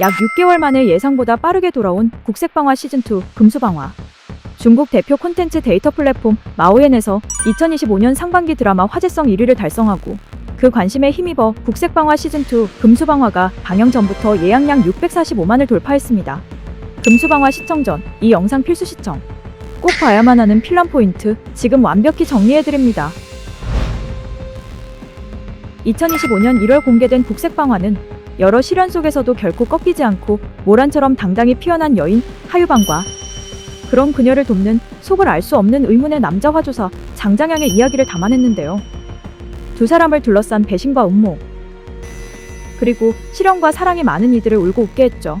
약 6개월 만에 예상보다 빠르게 돌아온 국색방화 시즌2 금수방화. 중국 대표 콘텐츠 데이터 플랫폼 마오엔에서 2025년 상반기 드라마 화제성 1위를 달성하고 그 관심에 힘입어 국색방화 시즌2 금수방화가 방영 전부터 예약량 645만을 돌파했습니다. 금수방화 시청 전 이 영상 필수 시청. 꼭 봐야만 하는 필람 포인트 지금 완벽히 정리해드립니다. 2025년 1월 공개된 국색방화는 여러 시련 속에서도 결코 꺾이지 않고 모란처럼 당당히 피어난 여인 하유방과 그런 그녀를 돕는 속을 알 수 없는 의문의 남자 화조사 장장양의 이야기를 담아냈는데요. 두 사람을 둘러싼 배신과 음모 그리고 실현과 사랑이 많은 이들을 울고 웃게 했죠.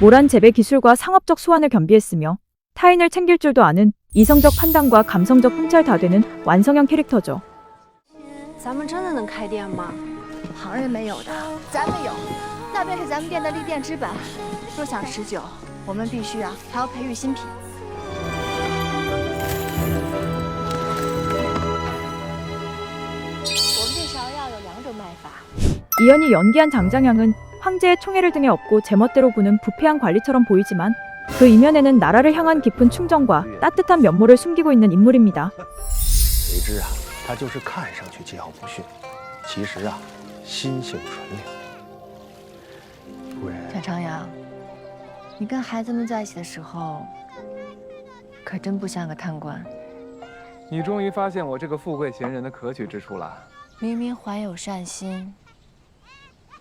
모란 재배 기술과 상업적 수완을 겸비했으며 타인을 챙길 줄도 아는 이성적 판단과 감성적 흠찰 다 되는 완성형 캐릭터죠. 咱们真的能开店吗？旁人没有的，咱们有，那便是咱们店的立店之本。若想持久，我们必须啊，还要培育新品。 我们这芍药有两种卖法， 이연이 연기한 장장양은 황제의 총애를 등에 업고 제멋대로 구는 부패한 관리처럼 보이지만 그 이면에는 나라를 향한 깊은 충정과 따뜻한 면모를 숨기고 있는 인물입니다. 谁知啊，他就是看上去桀骜不驯，其实啊，心性纯良。夫人，展长阳，你跟孩子们在一起的时候，可真不像个贪官。你终于发现我这个富贵闲人的可取之处了。明明怀有善心，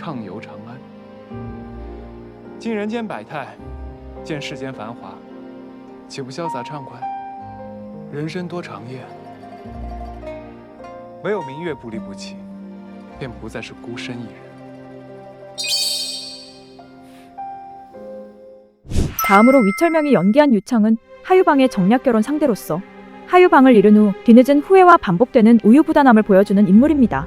畅游长安，经人间百态，见世间繁华，岂不潇洒畅快？人生多长夜，唯有明月不离不弃，便不再是孤身一人。 다음으로 위철명이 연기한 유창은 하유방의 정략 결혼 상대로서 하유방을 잃은 후 뒤늦은 후회와 반복되는 우유부단함을 보여주는 인물입니다.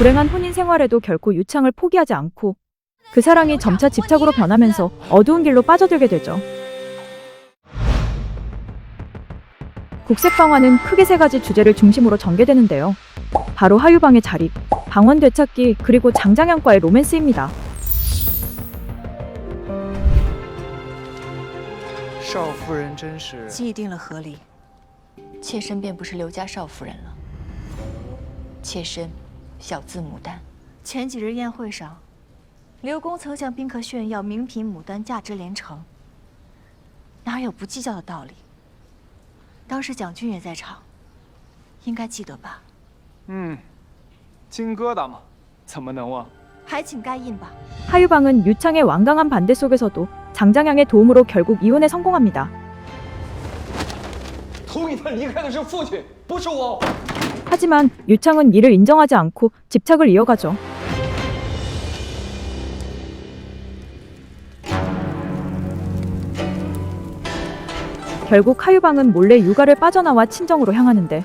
불행한 혼인 생활에도 결코 유창을 포기하지 않고 그 사랑이 점차 집착으로 변하면서 어두운 길로 빠져들게 되죠. 국색방화는 크게 세 가지 주제를 중심으로 전개되는데요. 바로 하유방의 자립, 방원 되찾기, 그리고 장장양과의 로맨스입니다. 少夫人真是既定了合理，妾身便不是刘家少夫人了。妾身小字牡丹。前几日宴会上，刘公曾向宾客炫耀名品牡丹价值连城， 哪有不计较的道理？当时蒋军也在场，应该记得吧？嗯，金疙瘩嘛，怎么能忘？还请盖印吧。 하유방은 유창의 완강한 반대 속에서도 장장양의 도움으로 결국 이혼에 성공합니다. 同意他离开的是父亲，不是我。 하지만 유창은 이를 인정하지 않고 집착을 이어가죠. 결국 하유방은 몰래 육아를 빠져나와 친정으로 향하는데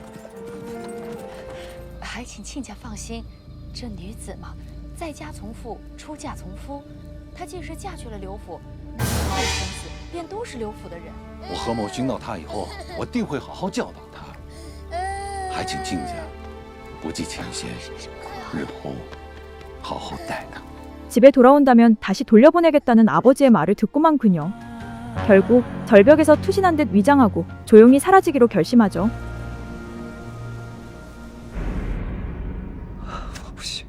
还请亲家放心，这女子嘛，在家从父，出嫁从夫。她既是嫁去了刘府，那以后的生死便都是刘府的人。我何某寻到他以后，我定会好好教导他。还请亲家不计前嫌，日后好好待他。 집에 돌아온다면 다시 돌려보내겠다는 아버지의 말을 듣고만 그녀. 결국 절벽에서 투신한 듯 위장하고 조용히 사라지기로 결심하죠. 不行，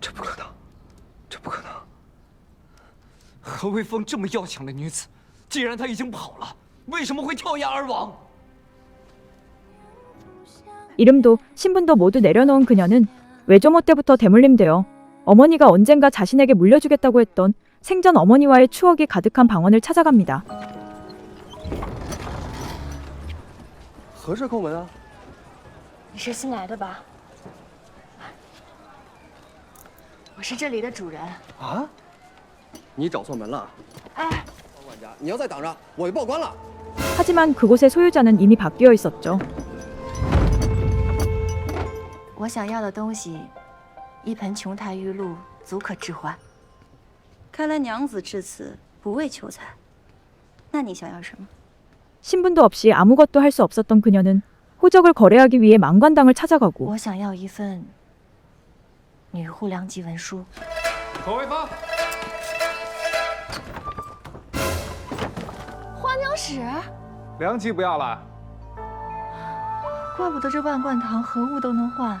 这不可能，这不可能。何卫峰这么要强的女子，既然她已经跑了，为什么会跳崖而亡？ 이름도 신분도 모두 내려놓은 그녀는 외조모 때부터 대물림되어 어머니가 언젠가 자신에게 물려주겠다고 했던 생전 어머니와의 추억이 가득한 방언을 찾아갑니다. 何事叩门啊？你是新来的吧？我是这里的主人。啊？你找错门了，哎，管家，你要再挡着，我就报官了。 하지만 그곳의 소유자는 이미 바뀌어 있었죠. 我想要的东西，一盆琼台玉露足可置换。看来娘子至此不为求财，那你想要什么？ 신분도 없이 아무것도 할 수 없었던 그녀는 호적을 거래하기 위해 망관당을 찾아가고 我想要一份女护良籍文书。何卫芳，花鸟使，良机不要了。怪不得这万贯堂何物都能换，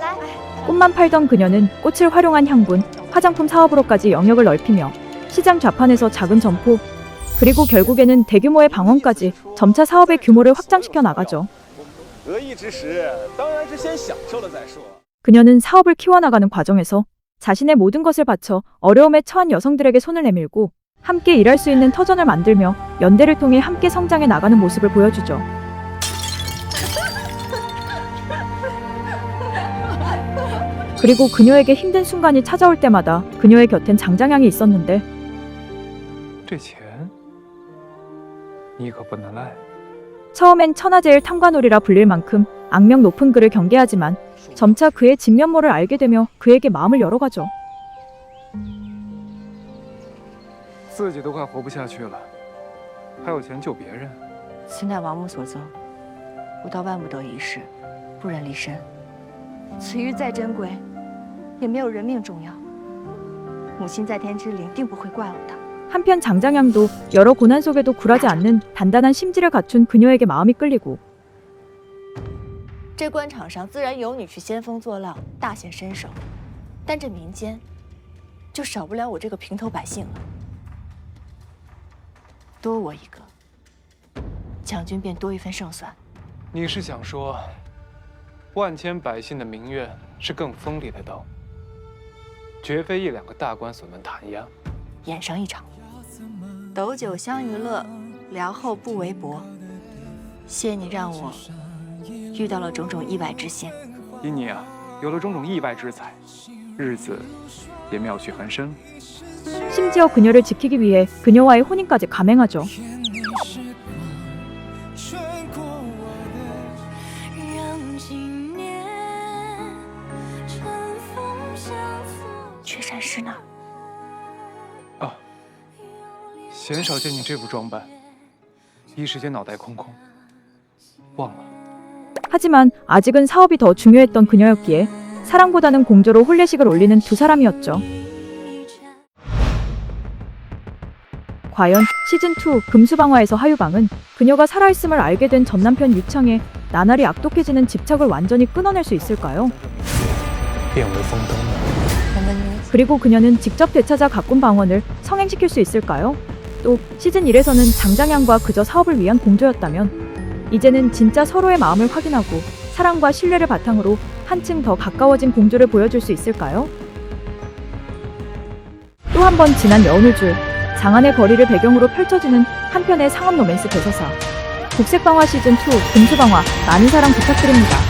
아, 꽃만 팔던 그녀는 꽃을 활용한 향분, 화장품 사업으로까지 영역을 넓히며 시장 좌판에서 작은 점포, 그리고 결국에는 대규모의 방언까지 점차 사업의 규모를 확장시켜 나가죠. 그녀는 사업을 키워나가는 과정에서 자신의 모든 것을 바쳐 어려움에 처한 여성들에게 손을 내밀고 함께 일할 수 있는 터전을 만들며 연대를 통해 함께 성장해 나가는 모습을 보여주죠. 그리고 그녀에게 힘든 순간이 찾아올 때마다 그녀의 곁엔 장장양이 있었는데 这钱你可不能赖。 처음엔 천하제일 탐관오리라 불릴 만큼 악명 높은 그를 경계하지만 점차 그의 진면모를 알게 되며 그에게 마음을 열어가죠. 自己都快活不下去了，还有钱救别人？此乃王母所赠，不到万不得已时，不忍离身。此玉再珍贵， 也没有人命重要。母亲在天之灵定不会怪我的。 한편 장장양도 여러 고난 속에도 굴하지 않는 단단한 심지를 갖춘 그녀에게 마음이 끌리고 这官场上自然有你去兴风作浪，大显身手，但这民间就少不了我这个平头百姓了。多我一个，蒋军便多一分胜算。你是想说，万千百姓的民怨是更锋利的刀， 绝非一两个大官所能弹压？演上一场，斗酒相娱乐，聊后不为薄。谢你让我遇到了种种意外之险。因你啊，有了种种意外之财，日子也妙趣横生。 심지어 그녀를 지키기 위해 그녀와의 혼인까지 감행하죠. 鲜少见你这副装扮，一时间脑袋空空，忘了。 하지만 아직은 사업이 더 중요했던 그녀였기에 사랑보다는 공조로 혼례식을 올리는 두 사람이었죠. 과연 시즌2 금수방화에서 하유방은 그녀가 살아있음을 알게 된 전남편 유창에 나날이 악독해지는 집착을 완전히 끊어낼 수 있을까요? 变为风灯了。我们女子 그리고 그녀는 직접 되찾아 가꾼 방언을 성행시킬 수 있을까요? 또 시즌 1에서는 장장양과 그저 사업을 위한 공조였다면 이제는 진짜 서로의 마음을 확인하고 사랑과 신뢰를 바탕으로 한층 더 가까워진 공조를 보여줄 수 있을까요? 또 한 번 지난 여운을 줄 장안의 거리를 배경으로 펼쳐지는 한편의 상업 로맨스 대서사 국색방화 시즌2 금수방화 많은 사랑 부탁드립니다.